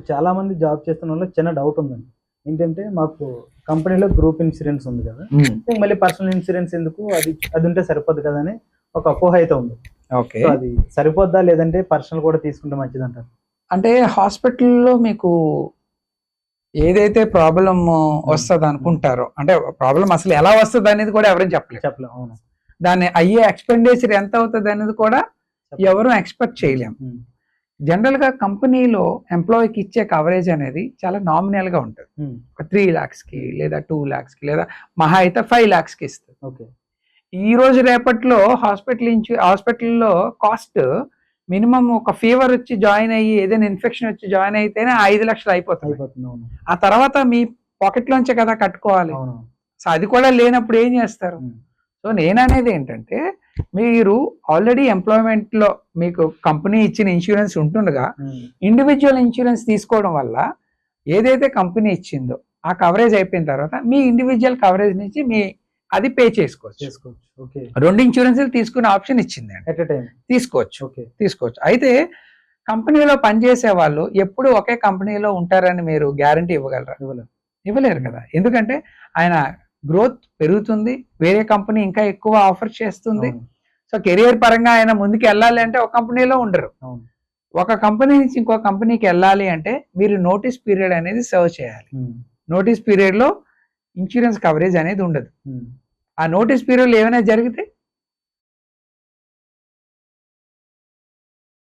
మాకు చాలా మంది జాబ్ చేస్తున్న వాళ్ళకి చిన్న డౌట్ ఉందండి. ఏంటంటే మాకు కంపెనీలో గ్రూప్ ఇన్సూరెన్స్ ఉంది కదా. ఇంక మళ్ళీ పర్సనల్ ఇన్సూరెన్స్ ఎందుకు? అది అది ఉంటే సరిపోదు కదా అని ఒక అపోహ అయితే ఉంది. ఓకే. అది సరిపోద్దా లేదంటే పర్సనల్ కూడా తీసుకుంటే మంచిది అంటారు. అంటే హాస్పిటల్లో మీకు ఏదైతే ప్రాబ్లం వస్తుంది అనుకుంటారో అంటే ప్రాబ్లం అసలు ఎలా వస్తుంది అనేది కూడా ఎవరైనా చెప్పలేరు. చెప్పలేం అవును. దాన్ని అయ్యే ఎక్స్పెండిచర్ ఎంత అవుతుంది అనేది కూడా ఎవరు ఎక్స్పెక్ట్ చేయలేం. ఉమ్, జనరల్గా కంపెనీలో ఎంప్లాయీకి ఇచ్చే కవరేజ్ అనేది చాలా నామినల్గా ఉంటుంది ఒక త్రీ లాక్స్కి లేదా టూ లాక్స్కి లేదా మహా అయితే ఫైవ్ లాక్స్కి ఇస్తుంది. ఓకే. ఈ రోజు రేపట్లో హాస్పిటల్ ఇన్సూ హాస్పిటల్లో కాస్ట్ మినిమం ఒక ఫీవర్ వచ్చి జాయిన్ అయ్యి ఏదైనా ఇన్ఫెక్షన్ వచ్చి జాయిన్ అయితేనే ఐదు లక్షలు అయిపోతుంది. అవును. ఆ తర్వాత మీ పాకెట్ లోంచే కదా కట్టుకోవాలి. సో అది కూడా లేనప్పుడు ఏం చేస్తారు? సో నేను అనేది ఏంటంటే మీరు ఆల్రెడీ ఎంప్లాయ్మెంట్లో మీకు కంపెనీ ఇచ్చిన ఇన్సూరెన్స్ ఉంటుండగా ఇండివిజువల్ ఇన్సూరెన్స్ తీసుకోవడం వల్ల ఏదైతే కంపెనీ ఇచ్చిందో ఆ కవరేజ్ అయిపోయిన తర్వాత మీ ఇండివిజువల్ కవరేజ్ నుంచి మీ అది పే చేసుకోవచ్చు. చేసుకోవచ్చు. ఓకే. రెండు ఇన్సూరెన్స్లు తీసుకునే ఆప్షన్ ఇచ్చింది అండి తీసుకోవచ్చు. ఓకే. తీసుకోవచ్చు. అయితే కంపెనీలో పనిచేసే వాళ్ళు ఎప్పుడు ఒకే కంపెనీలో ఉంటారని మీరు గ్యారంటీ ఇవ్వగలరా? ఇవ్వలేరు కదా. ఎందుకంటే ఆయన గ్రోత్ పెరుగుతుంది. వేరే కంపెనీ ఇంకా ఎక్కువ ఆఫర్ చేస్తుంది. సో కెరియర్ పరంగా ఆయన ముందుకు వెళ్ళాలి అంటే ఒక కంపెనీలో ఉండరు. ఒక కంపెనీ నుంచి ఇంకో కంపెనీకి వెళ్ళాలి అంటే మీరు నోటీస్ పీరియడ్ అనేది సర్వ్ చేయాలి. నోటీస్ పీరియడ్లో ఇన్సూరెన్స్ కవరేజ్ అనేది ఉండదు. ఆ నోటీస్ పీరియడ్ ఏమైనా జరిగితే